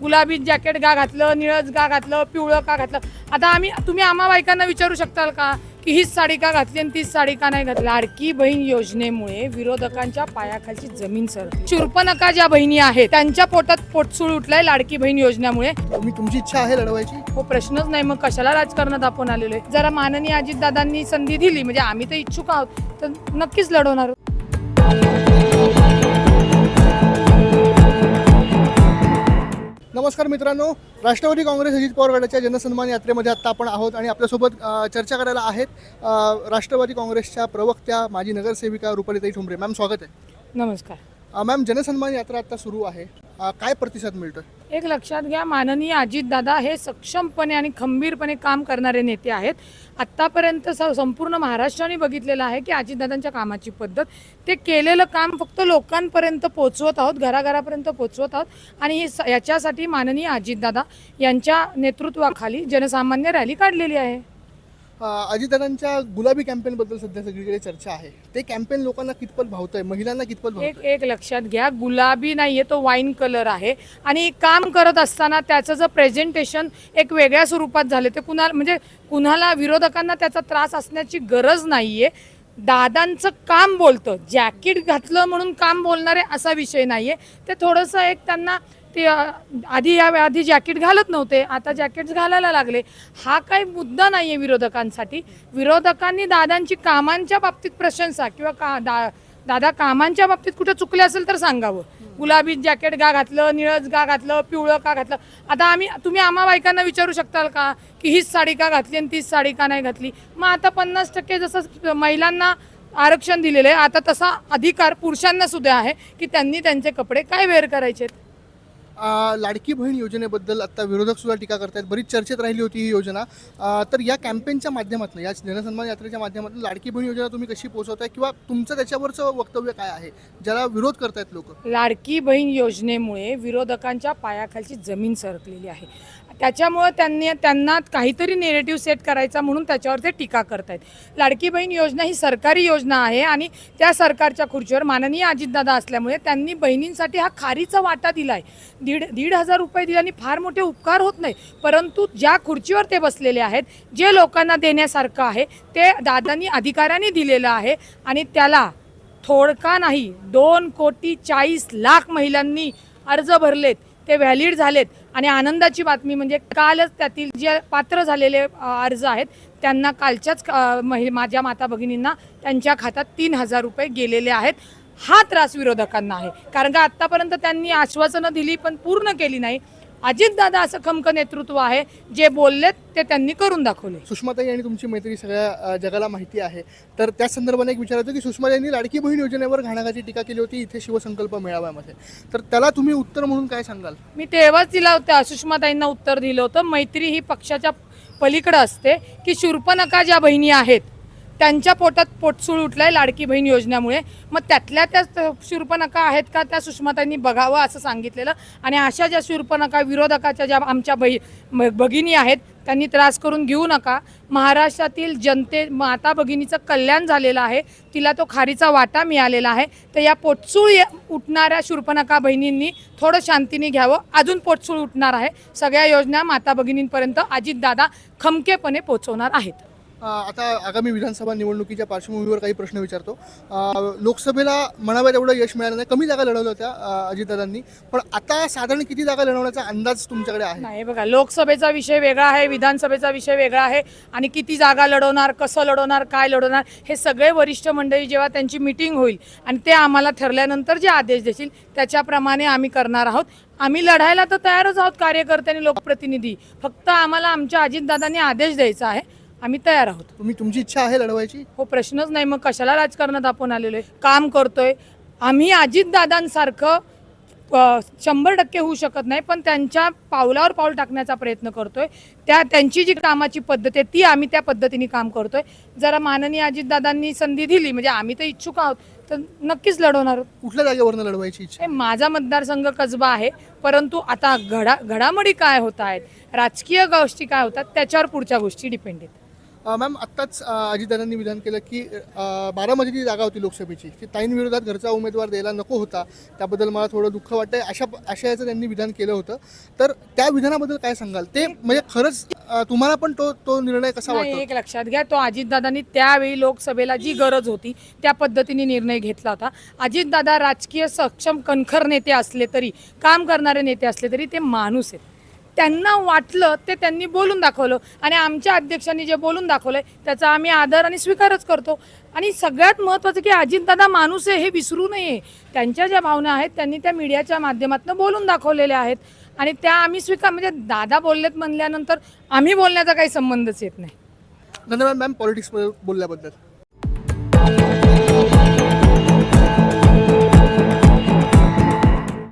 गुलाबी जॅकेट का घातलं निळच का घातलं पिवळं का घातलं. आता आम्ही तुम्ही आम्हा बायकांना विचारू शकताल का की हीच साडी का घातली आणि तीच साडी का नाही घातली? लाडकी बहीण योजनेमुळे विरोधकांच्या पायाखालची जमीन सरकली शूर्पणखा ज्या बहिणी आहेत त्यांच्या पोटात पोटसूळ उठलाय लाडकी बहीण योजनेमुळे. तुम्ही तुमची इच्छा आहे लढवायची? हो प्रश्नच नाही. मग कशाला राजकारणात आपण आलेलो आहे? जरा माननीय अजितदादांनी संधी दिली म्हणजे आम्ही तर इच्छुक आहोत. तर नक्कीच लढवणार. नमस्कार मित्रांनो राष्ट्रवादी काँग्रेस अजित पवार गटाच्या जनसन्मान यात्रेमध्ये आत्ता आपण आहोत आणि आपल्यासोबत चर्चा करायला आहेत राष्ट्रवादी काँग्रेसच्या प्रवक्त्या माजी नगरसेविका रुपालीताई ठुंबरे. मॅम स्वागत आहे. नमस्कार. मॅम जनसन्मान यात्रा आत्ता सुरू आहे. अ, काय प्रतिसाद मिळतोय? एक लक्षात घ्या माननीय अजितदादा हे सक्षमपणे आणि खंबीरपणे काम करणारे नेते आहेत. आत्तापर्यंत स संपूर्ण महाराष्ट्राने बघितलेलं आहे की अजितदादांच्या कामाची पद्धत ते केलेलं काम फक्त लोकांपर्यंत पोचवत आहोत घराघरापर्यंत पोचवत आहोत. आणि हे स- याच्यासाठी माननीय अजितदादा यांच्या नेतृत्वाखाली जनसामान्य रॅली काढलेली आहे. अजितदादांच्या गुलाबी कॅम्पेनबद्दल सध्या सगळीकडे चर्चा आहे. ते कॅम्पेन लोकांना कितपत भावतंय? महिलांना कितपत एक भावतंय? एक लक्षात घ्या. गुलाबी नाहीये तो वाईन कलर आहे. आणि काम करत असताना त्याचं जर प्रेझेंटेशन एक वेगळ्या स्वरूपात झाले ते कुणाला म्हणजे कुणाला विरोधकांना त्याचा त्रास असण्याची गरज नाहीये. दादांचं काम बोलतं. जॅकेट घातलं म्हणून काम बोलणारे असा विषय नाहीये. ते थोडंसं एक त्यांना ते आधी या आधी जॅकेट घालत नव्हते आता जॅकेट्स घालायला लागले. हा काही मुद्दा नाही आहे विरोधकांसाठी. विरोधकांनी दादांची कामांच्या बाबतीत प्रशंसा किंवा का दा दादा कामांच्या बाबतीत कुठं चुकले असेल तर सांगावं. गुलाबी जॅकेट का घातलं निळच का घातलं पिवळं का घातलं. आता आम्ही तुम्ही आम्हा बायकांना विचारू शकताल का की हीच साडी का घातली आणि तीच साडी का नाही घातली? मग आता पन्नास टक्के जसं महिलांना आरक्षण दिलेलं आहे आता तसा अधिकार पुरुषांना सुद्धा आहे की त्यांनी त्यांचे कपडे काय वेअर करायचे लाडकी बहीण योजनेबद्दल आता विरोधक सुद्धा टीका आहेत बरीच चर्चेत राहिली होती ही योजना. तर या कॅम्पेनच्या माध्यमातून या जनसन्मान यात्रेच्या माध्यमातून लाडकी बहीण योजना तुम्ही कशी पोहोचवताय किंवा तुमचं त्याच्यावरचं वक्तव्य काय आहे? ज्याला विरोध करतायत लोक. लाडकी बहीण योजनेमुळे विरोधकांच्या पायाखालची जमीन सरकलेली आहे. त्याच्यामुळं त्यांनी त्यांना काहीतरी नेरेटिव्ह सेट करायचा म्हणून त्याच्यावर ते टीका करत आहेत लाडकी बहीण योजना ही सरकारी योजना आहे आणि त्या सरकारच्या खुर्चीवर माननीय अजितदादा असल्यामुळे त्यांनी बहिणींसाठी हा खारीचा वाटा दिला आहे दीड दीड हजार रुपये दिल्याने फार मोठे उपकार होत नाही परंतु ज्या खुर्चीवर ते बसलेले आहेत जे लोकांना देण्यासारखं आहे ते दादांनी अधिकाऱ्यांनी दिलेलं आहे आणि त्याला थोडका नाही दोन कोटी चाळीस लाख महिलांनी अर्ज भरलेत. ते व्हॅलिड झालेत. आणि आनंदाची बातमी म्हणजे कालच त्यातील जे पात्र झालेले अर्ज आहेत त्यांना कालच्याच महि माझ्या माता भगिनींना त्यांच्या खात्यात तीन हजार रुपये गेलेले आहेत. हा त्रास विरोधकांना आहे. कारण का आत्तापर्यंत त्यांनी आश्वासनं दिली पण पूर्ण केली नाही. अजितदादा असं खमक नेतृत्व आहे जे बोललेत ते त्यांनी करून दाखवले. सुषमाताई आणि तुमची मैत्री सगळ्या जगाला माहिती आहे. तर त्या संदर्भाने एक विचारायचं की सुषमाताईंनी लाडकी बहीण योजनेवर घाणाघाची टीका केली होती इथे शिवसंकल्प मेळाव्यामध्ये. तर त्याला तुम्ही उत्तर म्हणून काय सांगाल? मी तेव्हाच तिला होत्या सुषमाताईंना उत्तर दिलं होतं. मैत्री ही पक्षाच्या पलीकडं असते की शूर्पणखा ज्या बहिणी आहेत त्यांच्या पोटात पोटसूळ उठलाय लाडकी बहीण योजनेमुळे. मग त्यातल्या त्या शूर्पणका आहेत का? त्या सुषमाताईंनी बघावं असं सांगितलेलं. आणि अशा ज्या शूर्पणका विरोधकाच्या ज्या आमच्या बही म- भगिनी आहेत त्यांनी त्रास करून घेऊ नका. महाराष्ट्रातील जनते माता भगिनीचं कल्याण झालेलं आहे. तिला तो खारीचा वाटा मिळालेला आहे. तर या पोटसूळ उठणाऱ्या शूर्पणका बहिणींनी थोडं शांतीने घ्यावं. अजून पोटसूळ उठणार आहे. सगळ्या योजना माता भगिनींपर्यंत अजितदादा खमकेपणे पोचवणार आहेत. आता आगामी विधानसभा निवडणुकीच्या पार्श्वभूमीवर काही प्रश्न विचारतो. लोकसभेला म्हणाव्या तेवढं यश मिळालं नाही. कमी जागा लढवल्या होत्या अजितदादांनी. पण आता साधारण किती जागा लढवण्याचा अंदाज तुमच्याकडे आहे? नाही बघा लोकसभेचा विषय वेगळा आहे विधानसभेचा विषय वेगळा आहे. आणि किती जागा लढवणार कसं लढवणार काय लढवणार हे सगळे वरिष्ठ मंडळी जेव्हा त्यांची मिटिंग होईल आणि ते आम्हाला ठरल्यानंतर जे आदेश देतील त्याच्याप्रमाणे आम्ही करणार आहोत. आम्ही लढायला तर तयारच आहोत कार्यकर्ते आणि लोकप्रतिनिधी. फक्त आम्हाला आमच्या अजितदादांनी आदेश द्यायचा आहे. आम्ही तयार आहोत. तुम्ही तुमची इच्छा आहे लढवायची? हो प्रश्नच नाही. मग कशाला राजकारणात आपण आलेलो आहे? काम करतोय. आम्ही अजितदादांसारखं शंभर टक्के होऊ शकत नाही पण त्यांच्या पावलावर पाऊल टाकण्याचा प्रयत्न करतोय. त्या त्यांची जी कामाची पद्धत आहे ती आम्ही त्या पद्धतीने काम करतोय. जरा माननीय अजितदादांनी संधी दिली म्हणजे आम्ही तर इच्छुक आहोत तर नक्कीच लढवणार आहोत. कुठल्या जागेवरनं लढवायची इच्छा? हे माझा मतदारसंघ कसबा आहे परंतु आता घडा घडामोडी काय होत आहेत राजकीय गोष्टी काय होतात त्याच्यावर पुढच्या गोष्टी डिपेंड आहेत. मॅम आत्ताच अजितदादांनी विधान केलं की अ, बारामतीची जागा होती लोकसभेची ती ताईंविरोधात घरचा उमेदवार द्यायला नको होता. त्याबद्दल मला थोडं दुःख वाटतंय. अशा आशयाचं त्यांनी विधान केलं होतं. तर त्या विधानाबद्दल काय सांगाल? ते म्हणजे खरंच तुम्हाला पण तो तो निर्णय कसा वाटतो? एक लक्षात घ्या तो अजितदादांनी त्यावेळी लोकसभेला जी गरज होती त्या पद्धतीने निर्णय घेतला होता. अजितदादा राजकीय सक्षम कणखर नेते असले तरी काम करणारे नेते असले तरी ते माणूस आहेत. त्यांना वाटलं ते त्यांनी बोलून दाखवलं. आणि आमच्या अध्यक्षांनी जे बोलून दाखवलं त्याचा आम्ही आदर आणि स्वीकारच करतो. आणि सगळ्यात महत्त्वाचं की अजितदादा माणूस आहे हे विसरू नये. त्यांच्या ज्या भावना आहेत त्यांनी त्या मीडियाच्या माध्यमातून बोलून दाखवलेल्या आहेत. आणि त्या आम्ही स्वीकार म्हणजे दादा बोललेत म्हणल्यानंतर आम्ही बोलण्याचा काही संबंधच येत नाही. धन्यवाद मॅम पॉलिटिक्स बोलल्याबद्दल.